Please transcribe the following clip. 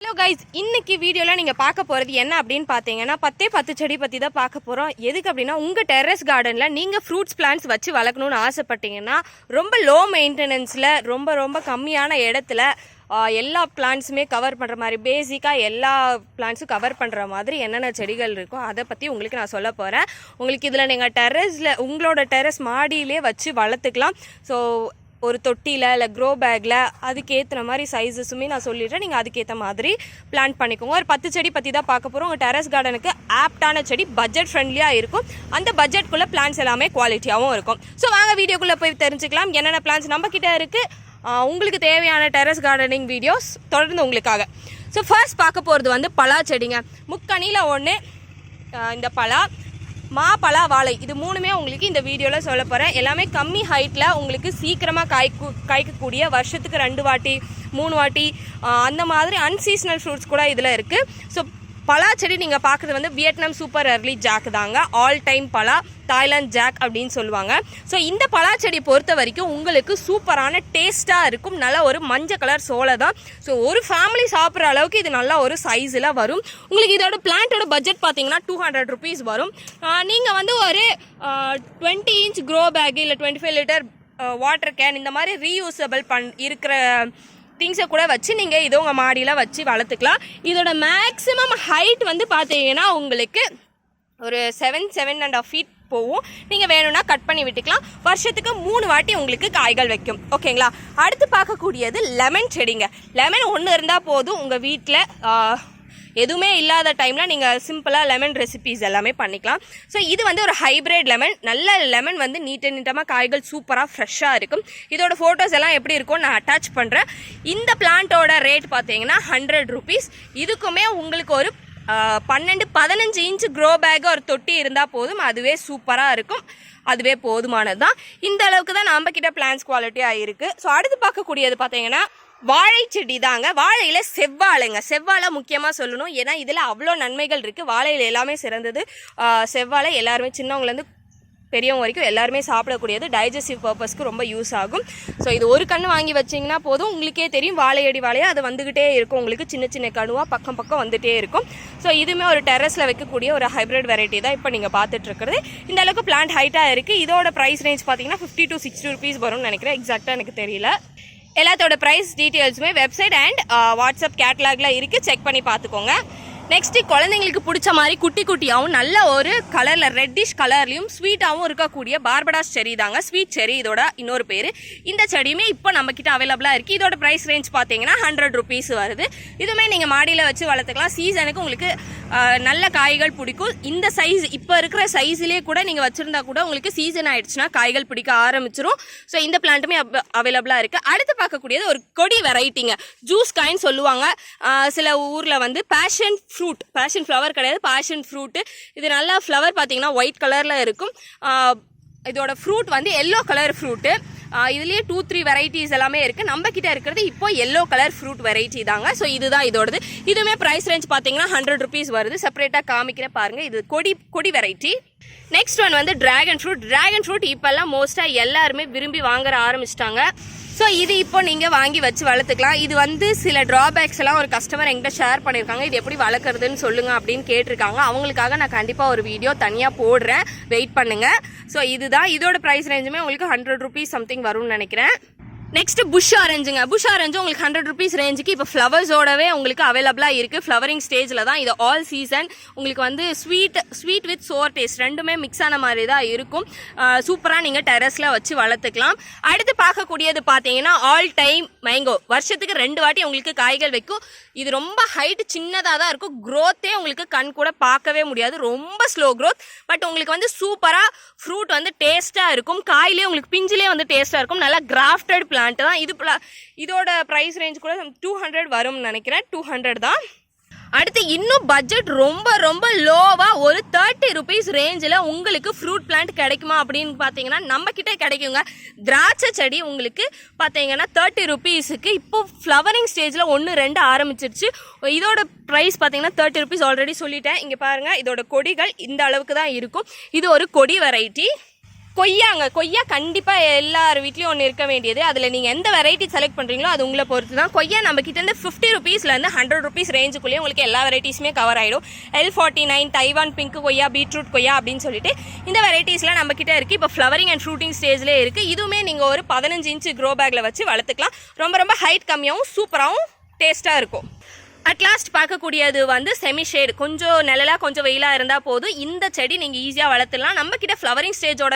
Hello guys இன்னைக்கு வீடியோவில் நீங்கள் பார்க்க போகிறது என்ன அப்படின்னு பார்த்தீங்கன்னா பத்தே பத்து செடி பற்றி தான் பார்க்க போகிறோம் எதுக்கு அப்படின்னா உங்கள் டெரஸ் கார்டனில் நீங்கள் ஃப்ரூட்ஸ் பிளான்ஸ் வச்சு வளர்க்கணும்னு ஆசைப்பட்டீங்கன்னா ரொம்ப லோ மெயின்டெனன்ஸில் ரொம்ப ரொம்ப கம்மியான இடத்துல எல்லா பிளான்ட்ஸுமே கவர் பண்ணுற மாதிரி பேசிக்காக எல்லா பிளான்ட்ஸும் கவர் பண்ணுற மாதிரி என்னென்ன செடிகள் இருக்கோ அதை பற்றி உங்களுக்கு நான் சொல்ல போகிறேன் உங்களுக்கு இதில் நீங்கள் டெரஸில் உங்களோட டெரஸ் மாடியிலே வச்சு வளர்த்துக்கலாம். ஸோ ஒரு தொட்டியில் இல்லை க்ரோ பேக்கில் அதுக்கேற்ற மாதிரி சைஸஸுமே நான் சொல்லிடுறேன். நீங்கள் அதுக்கேற்ற மாதிரி பிளான் பண்ணிக்கோங்க. ஒரு பத்து செடி பற்றி தான் பார்க்க போகிறோம் உங்கள் டெரஸ் கார்டனுக்கு ஆப்டான செடி பட்ஜெட் ஃப்ரெண்ட்லியாக இருக்கும். அந்த பட்ஜெட்குள்ளே பிளான்ஸ் எல்லாமே குவாலிட்டியாகவும் இருக்கும். ஸோ வாங்க வீடியோக்குள்ளே போய் தெரிஞ்சுக்கலாம். என்னென்ன பிளான்ஸ் நம்ம இருக்குது உங்களுக்கு தேவையான டெரஸ் கார்டனிங் வீடியோஸ் தொடர்ந்து உங்களுக்காக. ஸோ ஃபர்ஸ்ட் பார்க்க போகிறது வந்து பலா செடிங்க. முக்கணியில் ஒன்று இந்த பலா. மா பலா வாழை. இது மூணுமே உங்களுக்கு இந்த வீடியோவில் சொல்ல போகிறேன் எல்லாமே கம்மி ஹைட்டில் உங்களுக்கு சீக்கிரமாக காய்க்கு காய்க்கக்கூடிய வருஷத்துக்கு ரெண்டு வாட்டி மூணு வாட்டி அந்த மாதிரி அன்சீசனல் ஃப்ரூட்ஸ் கூட இதில் இருக்குது ஸோ பலா செடி நீங்கள் பார்க்குறது வந்து வியட்நாம் சூப்பர் அர்லி ஜாக் தாங்க. ஆல் டைம் பலா தாய்லாந்து ஜாக் அப்படின்னு சொல்லுவாங்க. ஸோ இந்த பலா செடி பொறுத்த வரைக்கும் உங்களுக்கு சூப்பரான டேஸ்ட்டாக இருக்கும். நல்ல ஒரு மஞ்சள் கலர் சோளை தான். ஸோ ஒரு ஃபேமிலி சாப்பிட்ற அளவுக்கு இது நல்ல ஒரு சைஸில் வரும். உங்களுக்கு இதோட பிளான்ட்டோட பட்ஜெட் பார்த்தீங்கன்னா டூ ஹண்ட்ரட் ருபீஸ் வரும். நீங்கள் வந்து ஒரு டுவெண்ட்டி இன்ச் க்ரோ பேக் இல்லை twenty five litre water can இந்த மாதிரி ரீயூசபிள் பண் இருக்கிற திங்ஸை கூட வச்சு நீங்கள் இதை உங்கள் மாடியில் வச்சு வளர்த்துக்கலாம். இதோட மேக்ஸிமம் ஹைட் வந்து பார்த்தீங்கன்னா உங்களுக்கு ஒரு seven seven and half feet போகும். நீங்கள் வேணும்னா கட் பண்ணி விட்டுக்கலாம். வருஷத்துக்கு மூணு வாட்டி உங்களுக்கு காய்கள் வைக்கும். ஓகேங்களா அடுத்து பார்க்கக்கூடியது லெமன் செடிங்க. லெமன் ஒன்று இருந்தால் போதும். உங்கள் வீட்டில் எதுவுமே இல்லாத டைமில் நீங்கள் சிம்பிளாக லெமன் ரெசிபீஸ் எல்லாமே பண்ணிக்கலாம். ஸோ இது வந்து ஒரு ஹைப்ரிட் லெமன் நல்ல லெமன் வந்து நீட்ட நீட்டமாக காய்கள் சூப்பராக ஃப்ரெஷ்ஷாக இருக்கும். இதோட ஃபோட்டோஸ் எல்லாம் எப்படி இருக்கும் நான் அட்டாச் பண்ணுறேன் இந்த பிளான்ட்டோட ரேட் பார்த்தீங்கன்னா ஹண்ட்ரட் ருபீஸ் இதுக்குமே உங்களுக்கு ஒரு பன்னெண்டு பதினஞ்சு இன்ச் க்ரோ பேக் ஒரு தொட்டி இருந்தால் போதும். அதுவே சூப்பராக இருக்கும். அதுவே போதுமானது தான் இந்த அளவுக்கு தான் நம்ம கிட்ட பிளான்ஸ் குவாலிட்டியாக இருக்குது ஸோ அடுத்து பார்க்கக்கூடியது பார்த்தீங்கன்னா வாழை செடி தாங்க. வாழையில செவ்வாழைங்க. செவ்வாழை முக்கியமாக சொல்லணும். ஏன்னா இதில் அவ்வளோ நன்மைகள் இருக்குது வாழையில் எல்லாமே சிறந்தது. செவ்வாழை எல்லாருமே சின்னவங்கலேருந்து பெரியவங்க வரைக்கும் எல்லாருமே சாப்பிடக்கூடியது. டைஜஸ்டிவ் பர்பஸ்க்கு ரொம்ப யூஸ் ஆகும். ஸோ இது ஒரு கன்று வாங்கி வச்சிங்கன்னா போதும். உங்களுக்கே தெரியும் வாழையடி வாழையாக அது வந்துக்கிட்டே இருக்கும். உங்களுக்கு சின்ன சின்ன கணுவாக பக்கம் பக்கம் வந்துகிட்டே இருக்கும். ஸோ இதுவுமே ஒரு டெரஸில் வைக்கக்கூடிய ஒரு ஹைப்ரிட் வெரைட்டி தான் இப்போ நீங்கள் பார்த்துட்ருக்கிறது. இந்த அளவுக்கு பிளான்ட் ஹைட்டாக இருக்குது இதோட ப்ரைஸ் ரேஞ்ச் பார்த்தீங்கன்னா ஃபிஃப்டி டு சிக்ஸ்டி ருபீஸ் வரும்னு நினைக்கிறேன். எக்ஸாக்டாக எனக்கு தெரியல. எல்லாத்தோட ப்ரைஸ் டீட்டெயில்ஸுமே வெப்சைட் அண்ட் வாட்ஸ்அப் கேட்லாகில் இருக்குது செக் பண்ணி பார்த்துக்கோங்க. நெக்ஸ்ட்டு குழந்தைங்களுக்கு பிடிச்ச மாதிரி குட்டி குட்டியாகவும் நல்ல ஒரு கலரில் ரெட்டிஷ் கலர்லையும் ஸ்வீட்டாகவும் இருக்கக்கூடிய பார்படாஸ் செரி தாங்க. ஸ்வீட் செரி இதோட இன்னொரு பேர். இந்த செடியுமே இப்போ நம்மக்கிட்ட அவைலபிளாக இருக்குது இதோட ப்ரைஸ் ரேஞ்ச் பார்த்தீங்கன்னா ஹண்ட்ரட் ருபீஸ் வருது. இதுவுமே நீங்கள் மாடியில் வச்சு வளர்த்துக்கலாம். சீசனுக்கு உங்களுக்கு நல்ல காய்கள் பிடிக்கும். இந்த சைஸ் இப்போ இருக்கிற சைஸ்லேயே கூட நீங்கள் வச்சுருந்தா கூட உங்களுக்கு சீசன் ஆயிடுச்சுன்னா காய்கள் பிடிக்க ஆரம்பிச்சிரும். ஸோ இந்த பிளான்ட்டுமே அவைலபிளாக இருக்குது அடுத்து பார்க்கக்கூடியது ஒரு கொடி வெரைட்டிங்க ஜூஸ் காயின்னு சொல்லுவாங்க. சில ஊரில் வந்து பேஷன் ஃப்ரூட் பேஷன் ஃப்ளவர் கிடையாது. பேஷன் ஃப்ரூட்டு இது நல்லா ஃப்ளவர் பார்த்தீங்கன்னா ஒயிட் கலரில் இருக்கும். இதோட ஃப்ரூட் வந்து எல்லோ கலர் ஃப்ரூட்டு இதுலேயே டூ த்ரீ வெரைட்டிஸ் எல்லாமே இருக்குது நம்ம கிட்ட இருக்கிறது இப்போ எல்லோ கலர் ஃப்ரூட் வெரைட்டி தாங்க. ஸோ இதுதான் இதோடது. இதுவுமே ப்ரைஸ் ரேஞ்ச் பார்த்தீங்கன்னா ஹண்ட்ரட் ருபீஸ் வருது. செப்பரேட்டாக காமிக்கிற பாருங்கள் இது கொடி கொடி வெரைட்டி நெக்ஸ்ட் ஒன் வந்து டிராகன் ஃப்ரூட் டிராகன் ஃப்ரூட் இப்போல்லாம் மோஸ்ட்டாக எல்லாருமே விரும்பி வாங்குற ஆரம்பிச்சிட்டாங்க. ஸோ இது இப்போ நீங்கள் வாங்கி வச்சு வளர்த்துக்கலாம். இது வந்து சில ட்ராபேக்ஸ் எல்லாம் ஒரு கஸ்டமர் எங்கிட்ட ஷேர் பண்ணியிருக்காங்க. இது எப்படி வளர்க்குறதுன்னு சொல்லுங்கள் அப்படின்னு கேட்டிருக்காங்க. அவங்களுக்காக நான் கண்டிப்பாக ஒரு வீடியோ தனியாக போடுறேன். வெயிட் பண்ணுங்கள் ஸோ இதுதான். இதோட ப்ரைஸ் ரேஞ்சுமே உங்களுக்கு ஹண்ட்ரட் ருபீஸ் சம்திங் வரும்னு நினைக்கிறேன். நெக்ஸ்ட் புஷ் ஆரஞ்சுங்க புஷ் ஆரஞ்சு உங்களுக்கு ஹண்ட்ரட் ருபீஸ் ரேஞ்சுக்கு இப்போ ஃப்ளவர்ஸோடவே உங்களுக்கு அவைலபிளாக இருக்குது ஃப்ளவரிங் ஸ்டேஜில் தான் இது ஆல் சீசன் உங்களுக்கு வந்து sweet sweet with sour taste ரெண்டுமே மிக்ஸ் ஆன மாதிரி தான் இருக்கும். சூப்பராக நீங்கள் டெரஸில் வச்சு வளர்த்துக்கலாம். அடுத்து பார்க்கக்கூடியது பார்த்தீங்கன்னா ஆல் டைம் மேங்கோ வருஷத்துக்கு ரெண்டு வாட்டி உங்களுக்கு காய்கள் வைக்கும். இது ரொம்ப ஹைட் சின்னதாக தான் இருக்கும். க்ரோத்தே உங்களுக்கு கண் கூட பார்க்கவே முடியாது. ரொம்ப ஸ்லோ க்ரோத் பட் உங்களுக்கு வந்து சூப்பராக ஃப்ரூட் வந்து டேஸ்ட்டாக இருக்கும். காயிலே உங்களுக்கு பிஞ்சிலே வந்து டேஸ்ட்டாக இருக்கும். நல்லா கிராஃப்டட் பிளான்ட் தான். இது pla- இதோட ப்ரைஸ் ரேஞ்ச் கூட டூ ஹண்ட்ரட் வரும்னு நினைக்கிறேன். டூ ஹண்ட்ரட் தான். அடுத்து இன்னும் பட்ஜெட் ரொம்ப ரொம்ப லோவாக ஒரு தேர்ட்டி ருபீஸ் ரேஞ்சில் உங்களுக்கு ஃப்ரூட் பிளான்ட் கிடைக்குமா அப்படின்னு பார்த்தீங்கன்னா நம்மக்கிட்ட கிடைக்குங்க. திராட்சை செடி உங்களுக்கு பார்த்தீங்கன்னா தேர்ட்டி ருபீஸுக்கு இப்போ ஃப்ளவரிங் ஸ்டேஜில் ஒன்று ரெண்டு ஆரம்பிச்சிருச்சு. இதோட ப்ரைஸ் பார்த்தீங்கன்னா தேர்ட்டி ருபீஸ் ஆல்ரெடி சொல்லிட்டேன். இங்கே பாருங்கள் இதோட கொடிகள் இந்த அளவுக்கு தான் இருக்கும். இது ஒரு கொடி வெரைட்டி கொய்யாங்க. கொய்யா கண்டிப்பாக எல்லார் வீட்லேயும் ஒன்று இருக்க வேண்டியது. அதில் நீங்கள் எந்த வெரைட்டி செலக்ட் பண்ணுறீங்களோ அது உங்களை பொறுத்து தான் கொய்யா நம்ம கிட்டேருந்து ஃபிஃப்டி ருபீஸ்லேருந்து ஹண்ட்ரட் ருபீஸ் ரேஞ்சுக்குள்ளேயே உங்களுக்கு எல்லா வெரைட்டிஸுமே கவர் ஆகிடும் L forty nine Taiwan pink கொய்யா பீட்ரூட் கொய்யா அப்படின்னு சொல்லிட்டு இந்த வெரைட்டிஸ்லாம் நம்ம கிட்டே இருக்குது இப்போ ஃப்ளவரிங் அண்ட் ஃப்ரூட்டிங் ஸ்டேஜ்லேயே இருக்குது இதுவுமே நீங்கள் ஒரு பதினஞ்சு இன்ச்சு க்ரோ பேக்கில் வச்சு வளர்த்துக்கலாம். ரொம்ப ரொம்ப ஹைட் கம்மியாகவும் சூப்பராகவும் டேஸ்ட்டாக இருக்கும். அட் லாஸ்ட் பார்க்கக்கூடியது வந்து செமி ஷேடு கொஞ்சம் நிழலாக கொஞ்சம் வெயிலாக இருந்தால் போதும். இந்த செடி நீங்கள் ஈஸியாக வளர்த்துலாம் நம்ம கிட்ட ஃப்ளவரிங் ஸ்டேஜோட